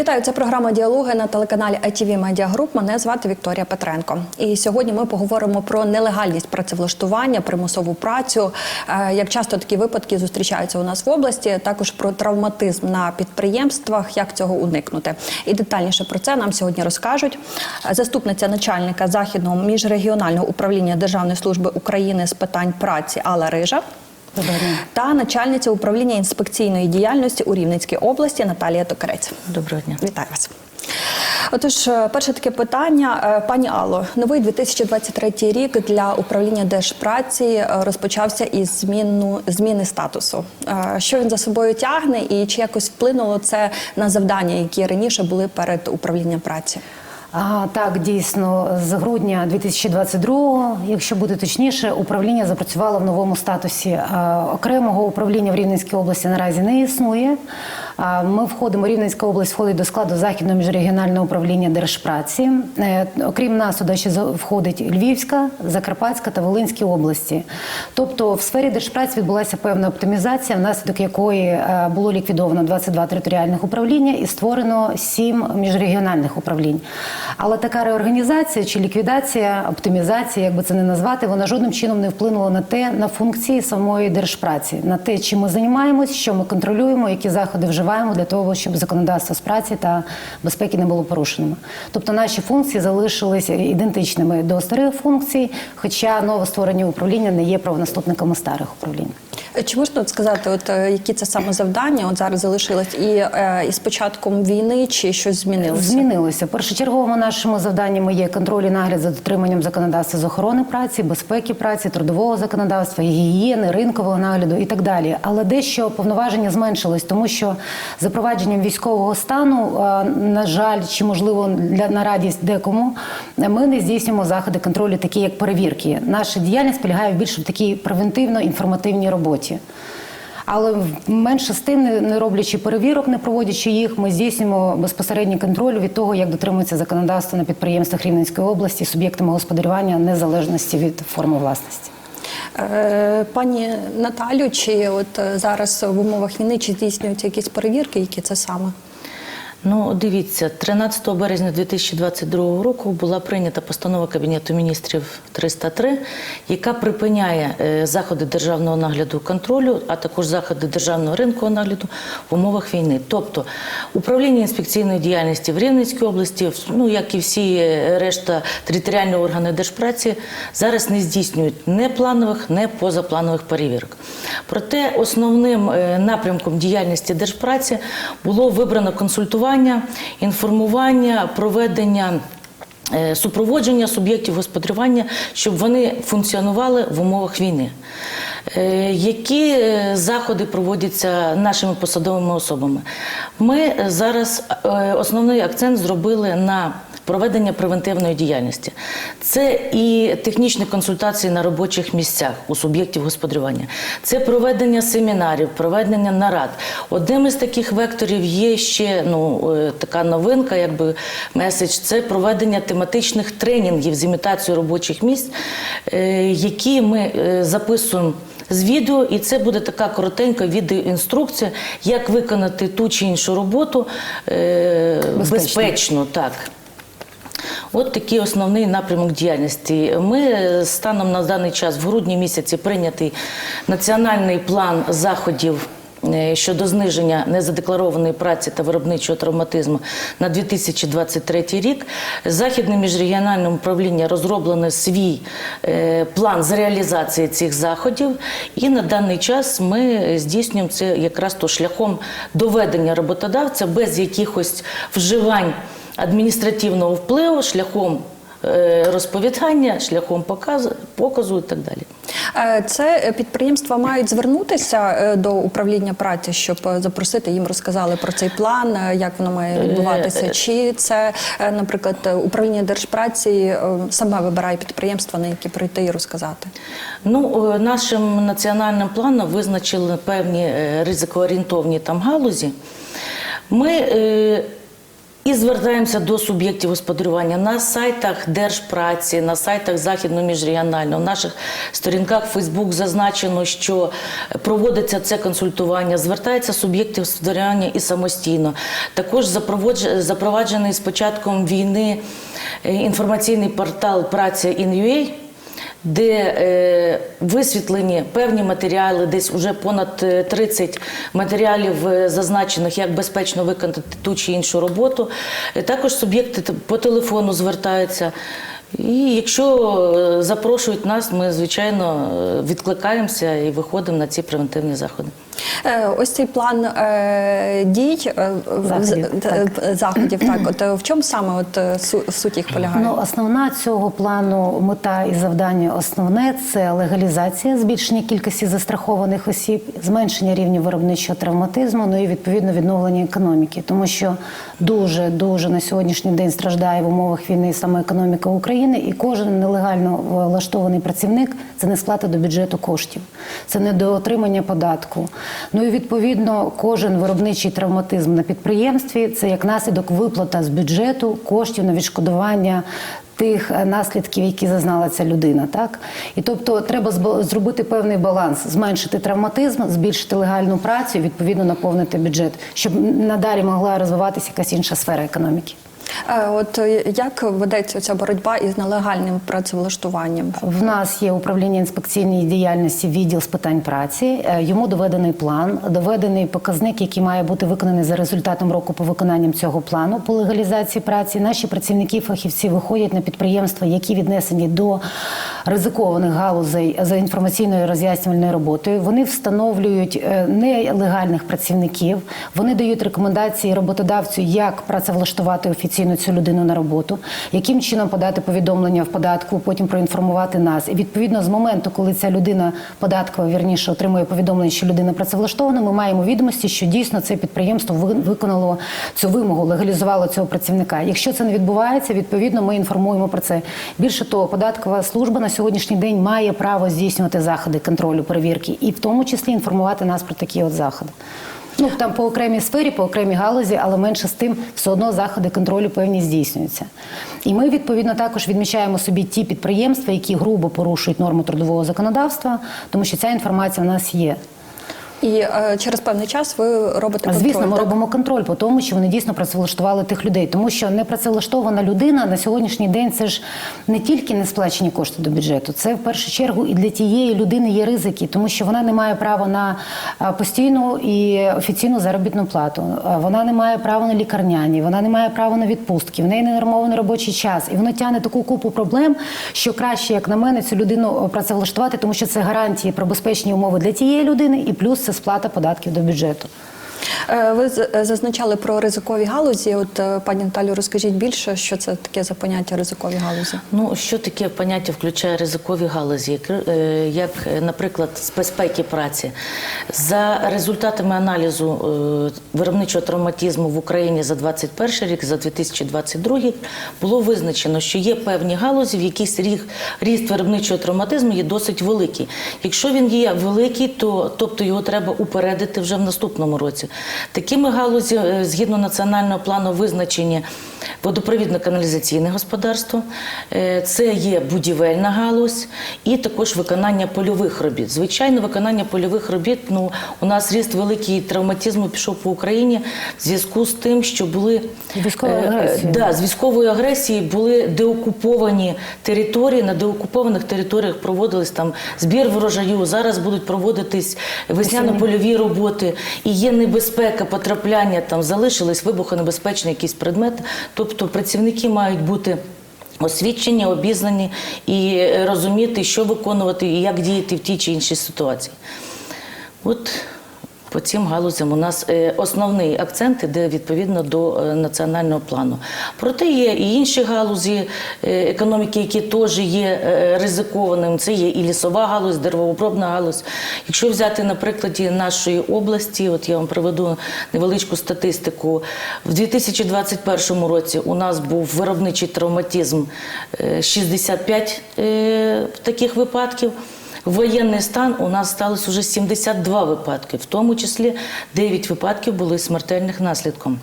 Вітаю, це програма діалоги на телеканалі ITV Media Group. Мене звати Вікторія Петренко. І сьогодні ми поговоримо про нелегальність працевлаштування, примусову працю. Е, Як часто такі випадки зустрічаються у нас в області, також про травматизм на підприємствах, як цього уникнути. І детальніше про це нам сьогодні розкажуть заступниця начальника західного міжрегіонального управління Державної служби України з питань праці Алла Рижа. Та начальниця управління інспекційної діяльності у Рівненській області Наталія Токарець. Доброго дня. Вітаю вас. Отож, е, перше таке питання, Е, пані Алло. Новий 2023 рік для управління держпраці е, розпочався із зміну зміни статусу. Що він за собою тягне, і чи якось вплинуло це на завдання, які раніше були перед управлінням праці? А, так, дійсно, з грудня 2022-го, якщо бути точніше, управління запрацювало в новому статусі. А, окремого управління в Рівненській області наразі не існує. Ми входимо, Рівненська область входить до складу Західного міжрегіонального управління держпраці. Е, окрім нас, туди ще входить Львівська, Закарпатська та Волинські області. Тобто в сфері держпраці відбулася певна оптимізація, внаслідок якої е, було ліквідовано 22 територіальних управління і створено 7 міжрегіональних управлінь. Але така реорганізація чи ліквідація, оптимізація, як би це не назвати, вона жодним чином не вплинула на те, на функції самої держпраці, на те, чим ми займаємось, що ми контролюємо, які заходи вживаємо для того, щоб законодавство з праці та безпеки не було порушеними. Тобто наші функції залишилися ідентичними до старих функцій, хоча новостворені управління не є правонаступниками старих управлінь. Е, Чи можна от сказати, от е, які це саме завдання от зараз залишилось, і, е, і з початком війни чи щось змінилося? Змінилося. Першочерговими нашими завданнями є контроль і нагляд за дотриманням законодавства з охорони праці, безпеки праці, трудового законодавства, гігієни, ринкового нагляду і так далі. Але дещо повноваження зменшилось, тому що запровадженням військового стану, е, на жаль, чи можливо для на радість декому, ми не здійснюємо заходи контролю, такі як перевірки. Наша діяльність полягає більше в такій превентивно-інформативній роботі. Але менше з тим, не- роблячи перевірок, не проводячи їх, ми здійснюємо безпосередній контроль від того, як дотримується законодавство на підприємствах Рівненської області суб'єктами господарювання незалежності від форми власності. Е, Пані Наталю, чи от е, зараз в умовах війни чи здійснюються якісь перевірки, які це саме? Ну, дивіться, 13 березня 2022 року була прийнята постанова Кабінету міністрів 303, яка припиняє е, заходи державного нагляду контролю, а також заходи державного ринкового нагляду в умовах війни. Тобто управління інспекційної діяльності в Рівненській області, ну як і всі е, решта територіальні органи держпраці, зараз не здійснюють не планових, не позапланових перевірок. Проте основним е, напрямком діяльності держпраці було вибрано консультування, інформування, проведення. е, Супроводження суб'єктів господарювання, щоб вони функціонували в умовах війни. Е, Які е, заходи проводяться нашими посадовими особами? Ми зараз основний акцент зробили на проведення превентивної діяльності. Це і технічні консультації на робочих місцях у суб'єктів господарювання, це проведення семінарів, проведення нарад. Одним із таких векторів є ще ну, е, така новинка, якби меседж, це проведення тематичних тренінгів з імітацією робочих місць, е, які ми е, записуємо. З відео, і це буде така коротенька відеоінструкція, як виконати ту чи іншу роботу е, Безпечно. безпечно так. От такий основний напрямок діяльності. Ми станом на даний час в грудні місяці прийнятий національний план заходів. е, Щодо зниження незадекларованої праці та виробничого травматизму на 2023 рік, західним міжрегіональним управлінням розроблено свій е, план з реалізації цих заходів, і на даний час ми здійснюємо це якраз то шляхом доведення роботодавця без якихось вживань адміністративного впливу шляхом е, розповідання, шляхом показу, показу і так далі. Е, Це підприємства мають звернутися е, до управління праці, щоб запросити їм розказали про цей план, як воно має відбуватися. Чи це, наприклад, управління держпраці саме вибирає підприємства, на які прийти і розказати? Ну, нашим національним планом визначили певні ризикоорієнтовні там галузі. Ми І звертаємося до суб'єктів господарювання на сайтах Держпраці, на сайтах Західного міжрегіонального, в наших сторінках Фейсбук зазначено, що проводиться це консультування. Звертаються суб'єкти господарювання і самостійно. Також запроваджений з початком війни е, інформаційний портал Праця InUA, де е, висвітлені певні матеріали, десь уже понад е, 30 матеріалів е, зазначених, як безпечно виконати ту чи іншу роботу. Е, Також суб'єкти по телефону звертаються. І якщо е, запрошують нас, ми звичайно е, відкликаємося і виходимо на ці превентивні заходи. Е, Ось цей план е, дій е, Заходів, е, заходів. Так, от в чому саме от су- суть їх полягає? Ну, основна цього плану мета і завдання основне це легалізація, збільшення кількості застрахованих осіб, зменшення рівня виробничого травматизму, ну і відповідно відновлення економіки, тому що дуже дуже на сьогоднішній день страждає в умовах війни саме економіка України, і кожен нелегально влаштований працівник це не сплата до бюджету коштів, це не до отримання податку. Ну і відповідно кожен виробничий травматизм на підприємстві це як наслідок виплата з бюджету коштів на відшкодування. Тих е, наслідків, які зазнала ця людина, так і тобто треба зробити певний баланс, зменшити травматизм, збільшити легальну працю, відповідно наповнити бюджет, щоб надалі могла розвиватися якась інша сфера економіки. Е, От е, як ведеться ця боротьба із нелегальним працевлаштуванням? В нас є управління інспекційної діяльності, відділ з питань праці. Е, Йому доведений план, доведений показник, який має бути виконаний за результатом року по виконанням цього плану по легалізації праці. Наші працівники, фахівці виходять на підприємства, які віднесені до ризикованих галузей за інформаційною роз'яснювальною роботою. Вони встановлюють нелегальних працівників. Вони дають рекомендації роботодавцю, як працевлаштувати офіційно цю людину на роботу, яким чином подати повідомлення в податку, потім проінформувати нас. І відповідно з моменту, коли ця людина податкова вірніше отримує повідомлення, що людина працевлаштована, ми маємо відомості, що дійсно це підприємство ви- виконало цю вимогу, легалізувало цього працівника. Якщо це не відбувається, відповідно ми інформуємо про це. Більше того, податкова служба на сьогоднішній день має право здійснювати заходи контролю перевірки, і в тому числі інформувати нас про такі от заходи. Ну там по окремій сфері, по окремій галузі, але менше з тим, все одно заходи контролю певні здійснюються. І ми відповідно також відмічаємо собі ті підприємства, які грубо порушують норму трудового законодавства, тому що ця інформація в нас є. І е, через певний час ви робите контроль. Звісно, ми так? робимо контроль по тому, що вони дійсно працевлаштували тих людей, тому що непрацевлаштована людина на сьогоднішній день це ж не тільки не сплачені кошти до бюджету, це в першу чергу і для тієї людини є ризики, тому що вона не має права на постійну і офіційну заробітну плату. Вона не має права на лікарняні, вона не має права на відпустки, в неї не нормований робочий час, і воно тягне таку купу проблем, що краще, як на мене, цю людину працевлаштувати, тому що це гарантії про безпечні умови для тієї людини, і плюс це сплата податків до бюджету. Е, Ви е, зазначали про ризикові галузі. От е, пані Наталю, розкажіть більше, що це таке за поняття ризикові галузі? Ну, що таке поняття включає ризикові галузі, як, наприклад, з безпеки праці? За результатами аналізу виробничого травматизму в Україні за 2021 рік, за 2022 було визначено, що є певні галузі, в яких ріг- ріст виробничого травматизму є досить великий. Якщо він є великий, то тобто його треба упередити вже в наступному році. Такими галузі, е, згідно національного плану, визначені водопровідно-каналізаційне господарство, е, це є будівельна галузь і також виконання польових робіт. Звичайно, виконання польових робіт. Ну у нас ріст великий травматизму пішов по Україні в зв'язку з тим, що були Військовою е, е, да, з військової агресії були деокуповані території. На деокупованих територіях проводились там збір врожаю. Зараз будуть проводитись весняно-польові роботи. І є небезпека потрапляння. Там залишились вибухонебезпечні якісь предмети. Тобто працівники мають бути. Освічені, обізнані і е, розуміти, що виконувати і як діяти в тій чи іншій ситуації. От по цим галузям у нас е, основний акцент іде відповідно до е, національного плану. Проте є і інші галузі е, економіки, які теж є ризикованими. Це є і лісова галузь, деревообробна галузь. Якщо взяти на прикладі нашої області, от я вам приведу невеличку статистику. В 2021 році у нас був виробничий травматизм е, 65 е, таких випадків. Воєнний стан у нас сталося вже 72 випадки, в тому числі 9 випадків були смертельних наслідком.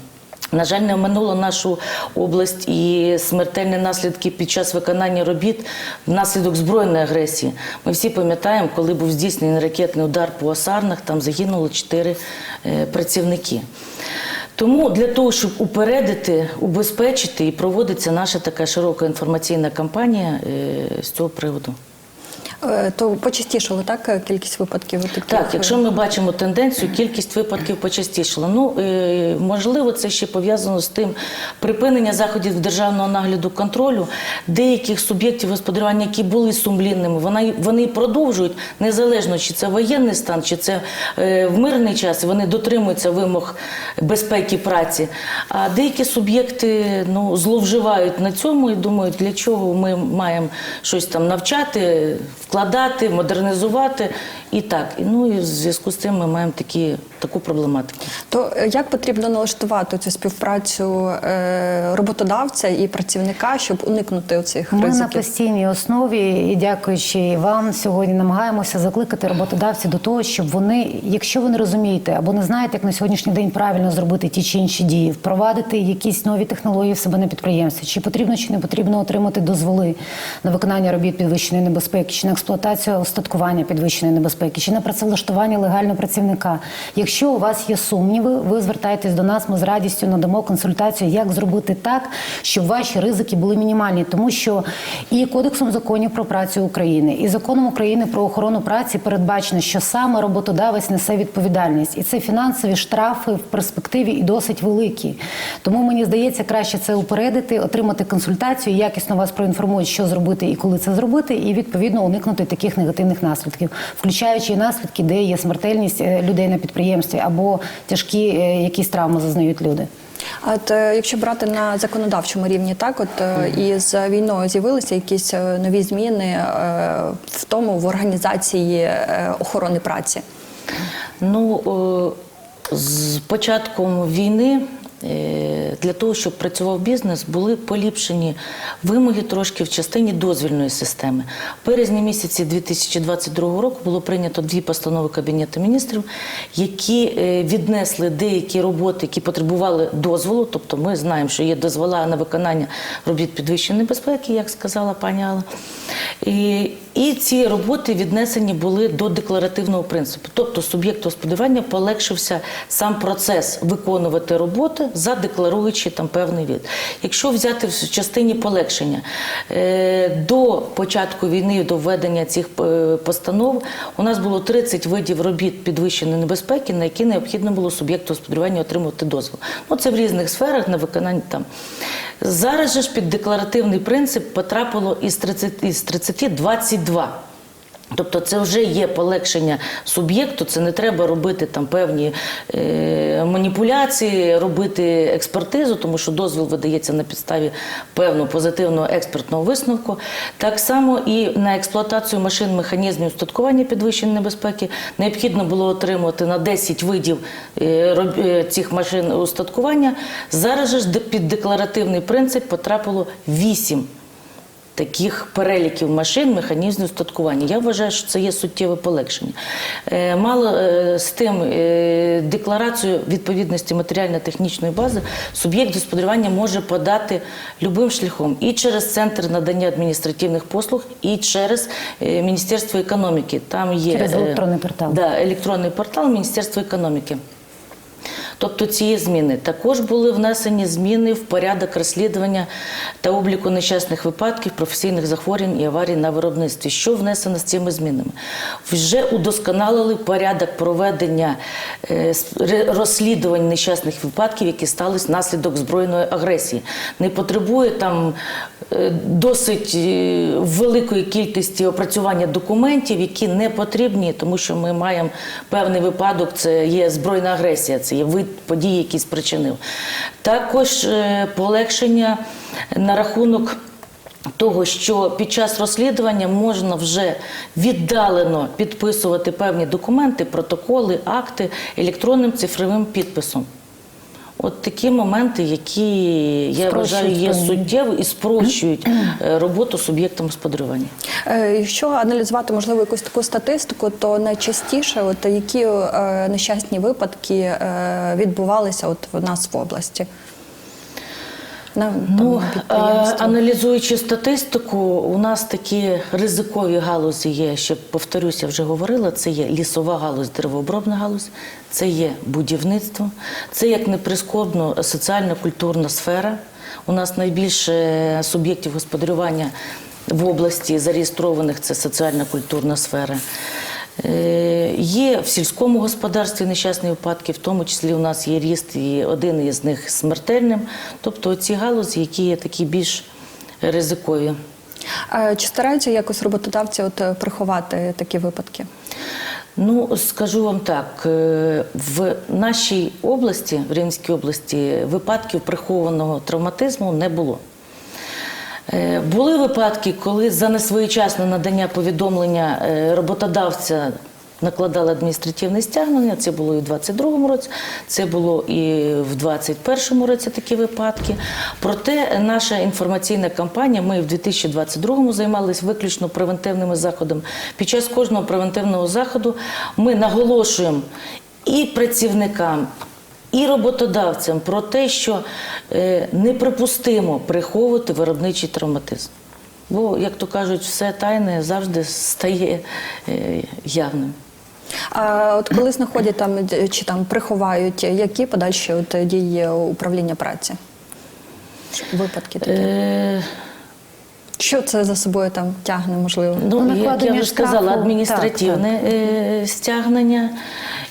На жаль, не оминуло нашу область і смертельні наслідки під час виконання робіт внаслідок збройної агресії. Ми всі пам'ятаємо, коли був здійснений ракетний удар по Осарнах, там загинуло чотири е, працівники. Тому для того, щоб упередити, убезпечити і проводиться наша така широка інформаційна кампанія е, з цього приводу. Е, То почастішало так кількість випадків таких? Так, якщо ми бачимо тенденцію, кількість випадків почастішала. Ну е, можливо, це ще пов'язано з тим припинення заходів державного нагляду контролю деяких суб'єктів господарювання, які були сумлінними. Вони, вони продовжують незалежно, чи це воєнний стан, чи це е, в мирний час. Вони дотримуються вимог безпеки праці. А деякі суб'єкти ну зловживають на цьому і думають, для чого ми маємо щось там навчати, вкладати, модернізувати і так. І, ну і в зв'язку з цим ми маємо такі, таку проблематику. То е, як потрібно налаштувати цю співпрацю е, роботодавця і працівника, щоб уникнути цих Ми на постійній основі і дякуючи вам сьогодні намагаємося закликати роботодавців до того, щоб вони, якщо ви не розумієте або не знаєте, як на сьогоднішній день правильно зробити ті чи інші дії, впровадити якісь нові технології в себе на підприємстві, чи потрібно чи не потрібно отримати дозволи на виконання робіт підвищеної небезпеки, чи на експлуатацію остаткування підвищеної небезпеки, чи на працевлаштування легального працівника. Якщо у вас є сумніви, ви звертаєтесь до нас. Ми з радістю надамо консультацію, як зробити так, щоб ваші ризики були мінімальні, тому що і кодексом законів про працю України, і законом України про охорону праці передбачено, що саме роботодавець несе відповідальність, і це фінансові штрафи в перспективі і досить великі. Тому мені здається, краще це упередити, отримати консультацію, якісно вас проінформують, що зробити і коли це зробити, і відповідно уникнути таких негативних наслідків, включаючи і наслідки, де є смертельність е, людей на підприємстві або тяжкі е, якісь травми зазнають люди. А от е, якщо брати на законодавчому рівні, так от е, і з війною з'явилися якісь нові зміни в тому в організації охорони праці. Ну, з початком війни для того, щоб працював бізнес, були поліпшені вимоги трошки в частині дозвільної системи. В березні місяці 2022 року було прийнято дві постанови Кабінету міністрів, які е, віднесли деякі роботи, які потребували дозволу. Тобто ми знаємо, що є дозвола на виконання робіт підвищеної безпеки, як сказала пані Алла. І, і ці роботи віднесені були до декларативного принципу. Тобто суб'єкту господарювання полегшився сам процес виконувати роботи, задекларуючи там певний від. Якщо взяти в частині полегшення, е, до початку війни, до введення цих е, постанов, у нас було 30 видів робіт підвищеної небезпеки, на які необхідно було суб'єкту господарювання отримувати дозвіл. Ну, це в різних сферах на виконання там. Зараз же ж під декларативний принцип потрапило із 30, із 30 22. Тобто це вже є полегшення суб'єкту, це не треба робити там певні е, маніпуляції, робити експертизу, тому що дозвіл видається на підставі певного позитивного експертного висновку. Так само і на експлуатацію машин механізмів устаткування підвищеної небезпеки необхідно було отримувати на 10 видів е, е, цих машин устаткування. Зараз же ж під декларативний принцип потрапило 8 таких переліків машин, механізмів устаткування. Я вважаю, що це є суттєве полегшення. Е, Мало е, з тим е, декларацію відповідності матеріально-технічної бази суб'єкт господарювання може подати любим шляхом і через центр надання адміністративних послуг, і через Міністерство економіки. Там є Через електронний портал. Да, електронний портал Міністерства економіки. Тобто ці зміни також були внесені зміни в порядок розслідування та обліку нещасних випадків, професійних захворювань і аварій на виробництві. Що внесено з цими змінами? Вже удосконалили порядок проведення е, розслідувань нещасних випадків, які стались внаслідок збройної агресії. Не потребує там е, досить е, великої кількості опрацювання документів, які не потрібні, тому що ми маємо певний випадок, це є збройна агресія, це є вид подій, які спричинив. Також е, полегшення на рахунок. Того, що під час розслідування можна вже віддалено підписувати певні документи, протоколи, акти електронним цифровим підписом. От такі моменти, які я вважаю є суттєві і спрощують е, роботу суб'єктам господарювання. Е, Якщо аналізувати можливо якусь таку статистику, то найчастіше, от які е, нещасні випадки відбувалися от в нас в області? На Ну, е, підприємство? аналізуючи статистику, у нас такі ризикові галузі є, ще повторюся, вже говорила, це є лісова галузь, деревообробна галузь, це є будівництво, це як не прискорбно соціально-культурна сфера. У нас найбільше суб'єктів господарювання в області зареєстрованих це соціально-культурна сфера. Є в сільському господарстві нещасні випадки, в тому числі у нас є ріст, і один із них смертельним. Тобто ці галузі, які є такі більш ризикові. Чи стараються якось роботодавці от е, приховати такі випадки? Ну, скажу вам так, е, в нашій області, в Рівненській області, випадків прихованого травматизму не було. Е, Були випадки, коли за несвоєчасне надання повідомлення е, роботодавця накладали адміністративне стягнення. Це було і в 22-му році, це було і в 21-му році такі випадки. Проте наша інформаційна кампанія, ми в 2022-му займалися виключно превентивними заходами. Під час кожного превентивного заходу ми наголошуємо і працівникам, і роботодавцям про те, що е, неприпустимо приховувати виробничий травматизм. Бо, як то кажуть, все тайне завжди стає е, явним. А от коли знаходять там чи там приховають, які подальші от дії управління праці? Випадки такі. Е, Що це за собою там тягне, можливо? Ну, як я вже сказала, адміністративне е, стягнення.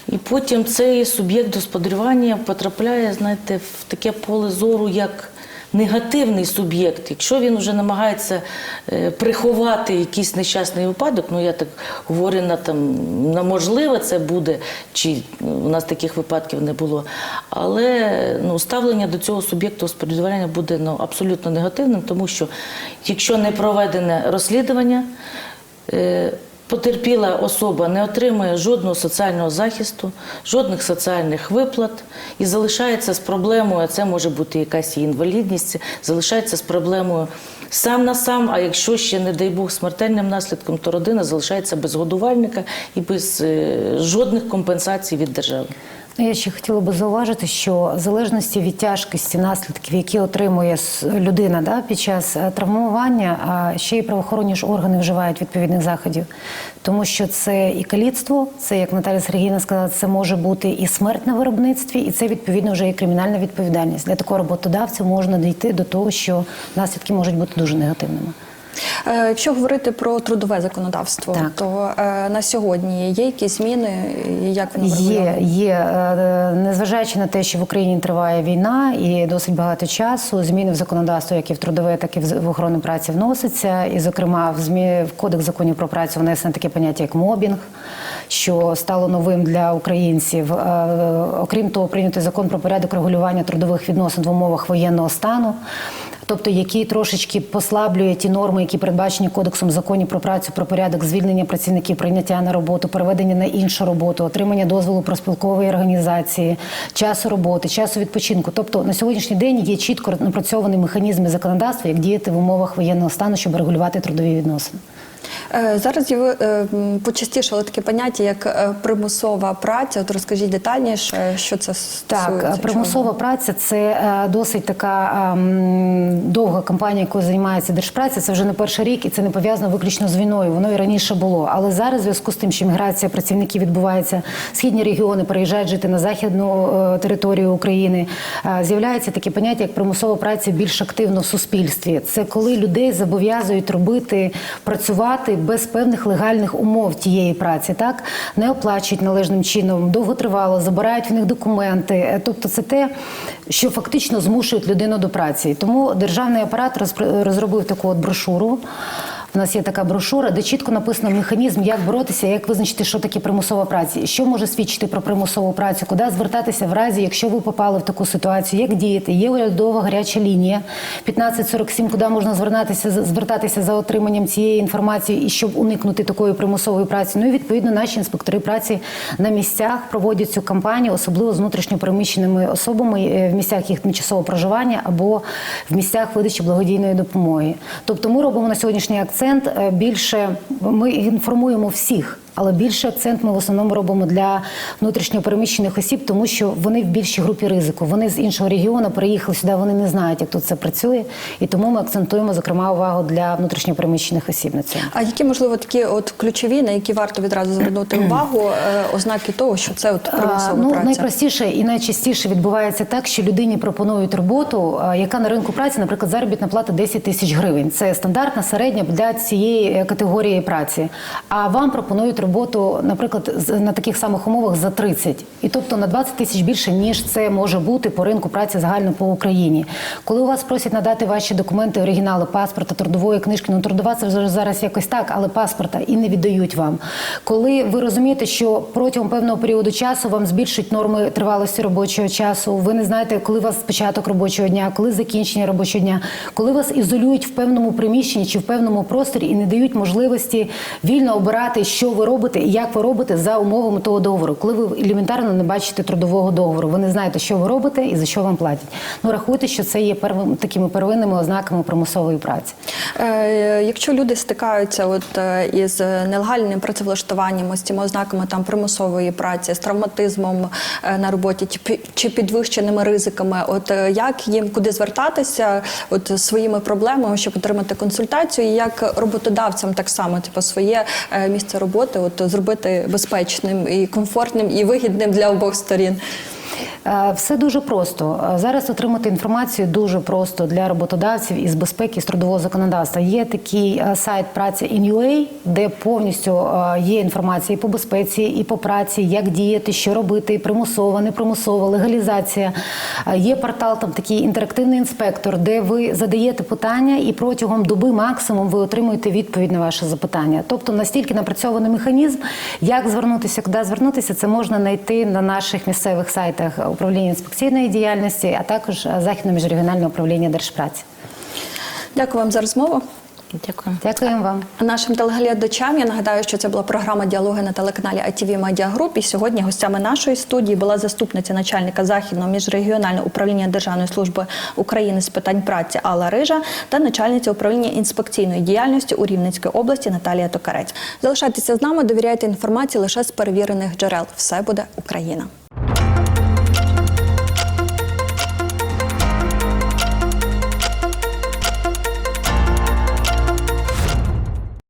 І потім цей суб'єкт господарювання потрапляє, знаєте, в таке поле зору, як негативний суб'єкт. Якщо він вже намагається е, приховати якийсь нещасний випадок, ну я так говорю на там на можливе це буде, чи у нас таких випадків не було. Але ну, ставлення до цього суб'єкту господарювання буде ну, абсолютно негативним, тому що якщо не проведене розслідування, е, Потерпіла особа не отримує жодного соціального захисту, жодних соціальних виплат і залишається з проблемою, а це може бути якась інвалідність, залишається з проблемою сам на сам. А якщо ще, не дай Бог, смертельним наслідком, то родина залишається без годувальника і без е, жодних компенсацій від держави. Ну, Я ще хотіла би зауважити, що в залежності від тяжкості наслідків, які отримує людина да, під час е, травмування, ще й правоохоронні ж органи вживають відповідних заходів, тому що це і каліцтво, це як Наталя Сергіївна сказала, це може бути і смерть на виробництві, і це відповідно вже і кримінальна відповідальність. Для такого роботодавця можна дійти до того, що наслідки можуть бути дуже негативними. Е, Якщо говорити про трудове законодавство, Так. то е, на сьогодні є якісь зміни, як вони Є, є. Е, Незважаючи на те, що в Україні триває війна і досить багато часу, зміни в законодавство, як і в трудове, так і в охорону праці вносяться. І, зокрема, в ЗМІ в Кодекс законів про працю внесено таке поняття, як мобінг, що стало новим для українців. Окрім того, прийнятий закон про порядок регулювання трудових відносин в умовах воєнного стану. Тобто, який трошечки послаблює ті норми, які передбачені кодексом законів про працю, про порядок звільнення працівників, прийняття на роботу, переведення на іншу роботу, отримання дозволу про спілкової організації, часу роботи, часу відпочинку. Тобто на сьогоднішній день є чітко напрацьовані механізми законодавства, як діяти в умовах воєнного стану, щоб регулювати трудові відносини. Е, Зараз е, почастішало таке поняття, як е, примусова праця. От розкажіть детальніше, що це стосується. Так, примусова чого? праця це досить така ем, довга кампанія, якою займається держпраця. Це вже не перший рік, і це не пов'язано виключно з війною. Воно і раніше було. Але зараз, в зв'язку з тим, що міграція працівників відбувається, східні регіони переїжджають жити на західну територію України. З'являється таке поняття, як примусова праця більш активно в суспільстві. Це коли людей зобов'язують робити, працювати без певних легальних умов тієї праці, так не оплачують належним чином, довготривало, забирають в них документи. Е, Тобто, це те, що фактично змушують людину до праці. Тому державний апарат розробив таку от брошуру. У нас є така брошура, де чітко написано механізм, як боротися, як визначити, що таке примусова праця, що може свідчити про примусову працю, куди звертатися в разі, якщо ви попали в таку ситуацію, як діяти. Є урядова гаряча лінія 1547, куди можна звертатися звертатися за отриманням цієї інформації і щоб уникнути такої примусової праці. Ну і відповідно наші інспектори праці на місцях проводять цю кампанію, особливо з внутрішньопереміщеними особами е, в місцях їх тимчасового проживання або в місцях видачі благодійної допомоги. Тобто, ми робимо на сьогоднішній акцент е, більше. Ми інформуємо всіх. Але більший акцент ми в основному робимо для внутрішньопереміщених осіб, тому що вони в більшій групі ризику. Вони з іншого регіону приїхали сюди, вони не знають, як тут це працює. І тому ми акцентуємо зокрема увагу для внутрішньопереміщених осіб на цьому. А які можливо такі от ключові, на які варто відразу звернути увагу, е, ознаки того, що це от А, примусова ну, праця? найпростіше і найчастіше відбувається так, що людині пропонують роботу, яка на ринку праці, наприклад, заробітна плата 10 тисяч гривень. Це стандартна середня для цієї е, категорії праці. А вам пропонують роботу, наприклад, з- на таких самих умовах за 30. І тобто на 20 тисяч більше, ніж це може бути по ринку праці загально по Україні. Коли у вас просять надати ваші документи, оригінали паспорта, трудової книжки, ну трудова це вже зараз якось так, але паспорта і не віддають вам. Коли ви розумієте, що протягом певного періоду часу вам збільшують норми тривалості робочого часу, ви не знаєте, коли у вас початок робочого дня, коли закінчення робочого дня, коли вас ізолюють в певному приміщенні чи в певному просторі і не дають можливості вільно обирати, що ви робите і як ви робите за умовами того договору, коли ви елементарно не бачите трудового договору, ви не знаєте, що ви робите і за що вам платять. Ну рахуйте, що це є первим такими первинними ознаками примусової праці. Е, Якщо люди стикаються от е, із нелегальним працевлаштуванням, ось цими ознаками там примусової праці, з травматизмом е, на роботі чи пі- підвищеними ризиками, от е, як їм куди звертатися, от своїми проблемами, щоб отримати консультацію, і як роботодавцям так само, типу, своє місце роботи, от зробити безпечним і комфортним і вигідним для обох сторін. Е, Все дуже просто. Е, Зараз отримати інформацію дуже просто для роботодавців із безпеки з трудового законодавства. Є такий е, сайт праці in.ua, де повністю є інформація і по безпеці, і по праці, як діяти, що робити, примусова, непримусова, легалізація. Є портал, там такий інтерактивний інспектор, де ви задаєте питання, і протягом доби максимум ви отримуєте відповідь на ваше запитання. Тобто настільки напрацьований механізм, як звернутися, куди звернутися, це можна знайти на наших місцевих сайтах управління інспекційної діяльності, а також е, західно міжрегіональне управління держпраці. Дякую вам за розмову. Дякую. Дякуємо вам. Нашим телеглядачам я нагадаю, що це була програма діалоги на телеканалі ITV Media Group. І сьогодні гостями нашої студії була заступниця начальника західного міжрегіонального управління Державної служби України з питань праці Алла Рижа та начальниця управління інспекційної діяльності у Рівненській області Наталія Токарець. Залишайтеся з нами, довіряйте інформації лише з перевірених джерел. Все буде Україна.